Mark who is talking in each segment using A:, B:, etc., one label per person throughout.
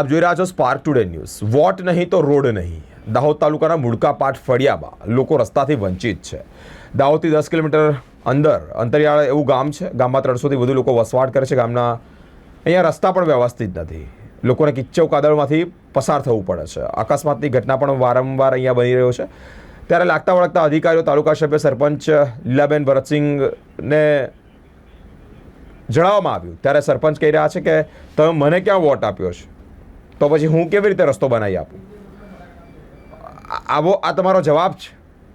A: આપ જોઈ રહ્યા છો સ્પાર્ક ટુડે ન્યૂઝ વોટ નહીં તો રોડ નહીં. દાહોદ તાલુકાના મુડકા પાટ ફળિયામાં લોકો રસ્તાથી વંચિત છે. દાહોદથી દસ કિલોમીટર અંદર અંતરિયાળ એવું ગામ છે. ગામમાં ત્રણસોથી વધુ લોકો વસવાટ કરે છે. ગામના અહીંયા રસ્તા પણ વ્યવસ્થિત નથી. લોકોને કિચ્ચવ કાદળમાંથી પસાર થવું પડે છે. અકસ્માતની ઘટના પણ વારંવાર અહીંયા બની રહ્યો છે. ત્યારે લાગતા વળગતા અધિકારીઓ, તાલુકા સભ્ય, સરપંચ લીલાબેન ભરતસિંહને જણાવવામાં આવ્યું. ત્યારે સરપંચ કહી રહ્યા છે કે, તમે મને ક્યાં વોટ આપ્યો છે? તો પછી હું કેવી રીતે રસ્તો બનાવી આપું? આવો આ તમારો જવાબ છે.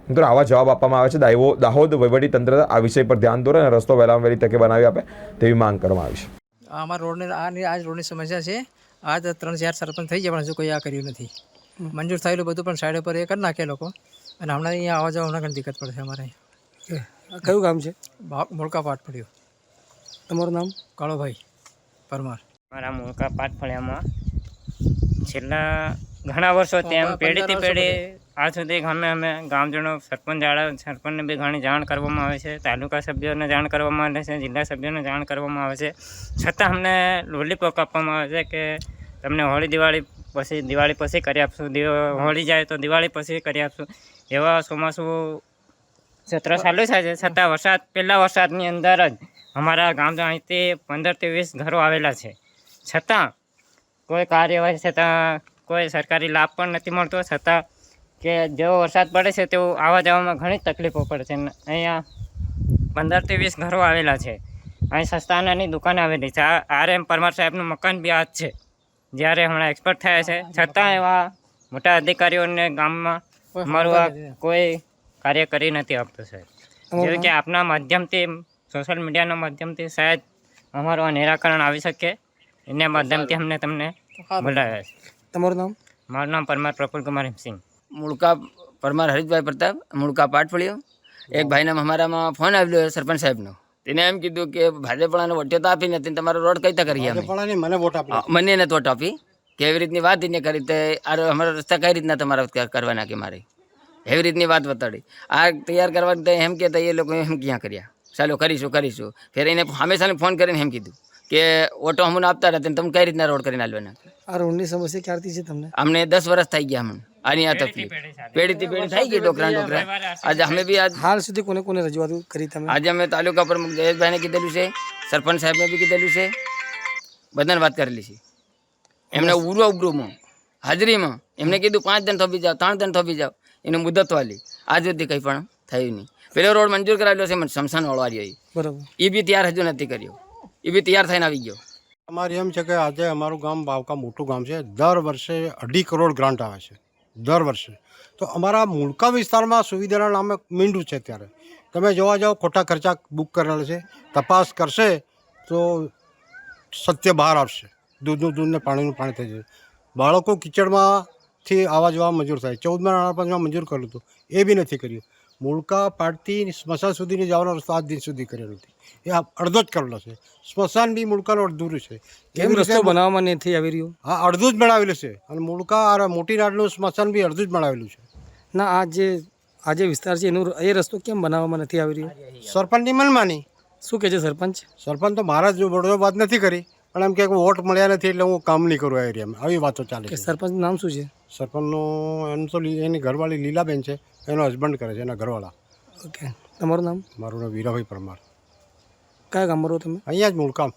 A: મિત્રો આવા જવાબ આપવામાં આવે છે. દાહો દાહોદ વહીવટી તંત્ર આ વિષય પર ધ્યાન દોરે અને રસ્તો વહેલામાં વહેલી તકે બનાવી આપે તેવી માંગ કરવામાં આવી છે.
B: આ અમારા રોડની આની આ જ રોડની સમસ્યા છે. આ જ ત્રણ ચાર સરપંચ થઈ ગયા પણ હજુ કોઈ આ કર્યું નથી. મંજૂર થયેલું બધું પણ સાઈડ ઉપર એ કરી નાખે લોકો. અને હમણાં અહીંયા આવવા જવા હમણાં ઘણી દિક્કત પડશે અમારે
C: કયું ગામ છે?
B: મોડકા પાટ પડ્યો.
C: તમારું નામ?
B: કાળોભાઈ પરમાર.
D: મારા મુલકા પાટફળિયામાં છેલ્લા ઘણા વર્ષો તેમ
B: પંદર
D: પેઢીથી પેઢી આજ સુધી અમે અમે ગામજનો સરપંચ જાળા સરપંચને બી ઘણી જાણ કરવામાં આવે છે તાલુકા સભ્યોને જાણ કરવામાં આવે છે જિલ્લા સભ્યોને જાણ કરવામાં આવે છે. છતાં અમને લોલીપોક આપવામાં આવે છે કે તમને હોળી દિવાળી પછી દિવાળી પછી કરી આપશું. હોળી જાય તો દિવાળી પછી કરી આપશું. એવા ચોમાસું સત્ર ચાલુ થાય છે. છતાં વરસાદ પહેલાં વરસાદની અંદર જ અમારા ગામ અહીંથી પંદરથી વીસ ઘરો આવેલા છે. છતાં કોઈ કાર્યવાહી છતાં કોઈ સરકારી લાભ પણ નથી મળતો. છતાં કે જેવો વરસાદ પડે છે, તેવું આવવા જવામાં ઘણી તકલીફો પડે છે. અહીંયા પંદરથી વીસ ઘરો આવેલા છે. અહીં સસ્તાનાની દુકાન આવેલી છે. આર એમ પરમાર સાહેબનું મકાન બી આ જ છે. જ્યારે હમણાં એક્સપર્ટ થયા છે. છતાં એવા મોટા અધિકારીઓને ગામમાં અમારું કોઈ કાર્ય કરી નથી આપતું, સાહેબ. જેવું કે આપના માધ્યમથી, સોશિયલ મીડિયાના માધ્યમથી શાયદ અમારું નિરાકરણ આવી શકે. એના માધ્યમથી અમને તમને બોલાવ્યા છે.
C: તમારું નામ?
D: મારું નામ પરમાર પ્રફુલ કુમાર સિંહ
E: મુળકા પરમાર હરીશભાઈ પ્રતાપ મુળકા પાટફળીઓ એક ભાઈને અમારામાં ફોન આવેલો સરપંચ સાહેબનો. તેને એમ કીધું કે ભાજપવાળાને વોટ્યો તો આપી નથી તમારો રોડ કઈ રીતે કરીએ
C: મને વોટ આપી.
E: મને એને વોટ આપી. કે એવી રીતની વાત એને કરી તે આ અમારા રસ્તા કઈ રીતના તમારા કરવાના કે મારે? એવી રીતની વાત બતાડી આ તૈયાર કરવાની એમ કે એ લોકો એમ ક્યાં કર્યા? ચાલો કરીશું કરીશું. ફેર એને હંમેશા ફોન કરીને એમ કીધું. કે ઓટો અમને આપતા નથી ને તમે કઈ રીતના રોડ કરીને આલવાના?
C: આ રોડની સમસ્યા ક્યારથી છે તમને?
E: અમને દસ વર્ષ થઈ ગયા અમને આની આ તકલીફ. પેઢીથી પેઢી થઈ ગઈ ડોકરા ડોકરા આજે અમે બી આજ
C: હાલ સુધી કોને કોને રજૂઆત કરી તમે?
E: આજે અમે તાલુકા પ્રમુખ જયેશભાઈને કીધેલું છે સરપંચ સાહેબને બી કીધેલું છે બધાને વાત કરેલી છે. એમને ઉરું ઉબરુમાં હાજરીમાં એમને કીધું પાંચ દિન થોભી જાઓ ત્રણ દિન થોભી જાઓ એને મુદત વાલી. આજ સુધી કંઈ પણ થયું નહીં. પેલો રોડ મંજૂર કરાવેલો છે મને શમશાન વાળો એ.
C: બરાબર.
E: એ બી ત્યાર હજુ નથી કર્યો. એ બી તૈયાર થઈને આવી ગયો.
F: અમારે એમ છે કે આજે અમારું ગામ બાવકા મોટું ગામ છે. દર વર્ષે અઢી કરોડ ગ્રાન્ટ આવે છે. દર વર્ષે. તો અમારા મુલકા વિસ્તારમાં સુવિધાના નામે મીંડું છે ત્યારે. તમે જોવા જાઓ, ખોટા ખર્ચા બુક કરેલા છે. તપાસ કરશે તો સત્ય બહાર આવશે. દૂધનું દૂધને પાણીનું પાણી થઈ જશે. બાળકો કિચડમાંથી આવવા જવા મંજૂર થાય. ચૌદમા નાણાપંચમાં મંજૂર કર્યું હતું. એ બી નથી કર્યું. મુલકા પાડતી સ્મશાન સુધીની જવાનો રસ્તો આજ દિન સુધી કર્યો નથી એ અડધો જ કરેલો છે. સ્મશાન બી મૂળકાનો અડધું છે.
C: કેમ રસ્તો બનાવવામાં નથી આવી રહ્યો?
F: હા અડધું જ બનાવેલું છે. અને મૂળકા આ મોટી નાડનું સ્મશાન બી અડધું જ બનાવેલું છે.
C: ના આ જે આ જે વિસ્તાર છે એનો એ રસ્તો કેમ બનાવવામાં નથી આવી રહ્યો?
F: સરપંચની મનમાની.
C: શું કહે છે સરપંચ?
F: સરપંચ તો મહારાજ જ બરોબર વાત નથી કરી. પણ એમ કે વોટ મળ્યા નથી એટલે હું કામ નહીં કરું આ એરિયામાં. આવી વાતો ચાલે
C: કે
F: છે.
C: સરપંચનું નામ શું છે?
F: સરપંચનું એમ તો એની ઘરવાળી લીલાબેન છે. એનો હસબન્ડ કરે છે એના ઘરવાળા.
C: ઓકે. તમારું નામ?
F: મારું નામ વીરાભાઈ પરમાર.
C: કયા ગામ રહો તમે?
F: અહીંયા જ
E: મૂળ કામ.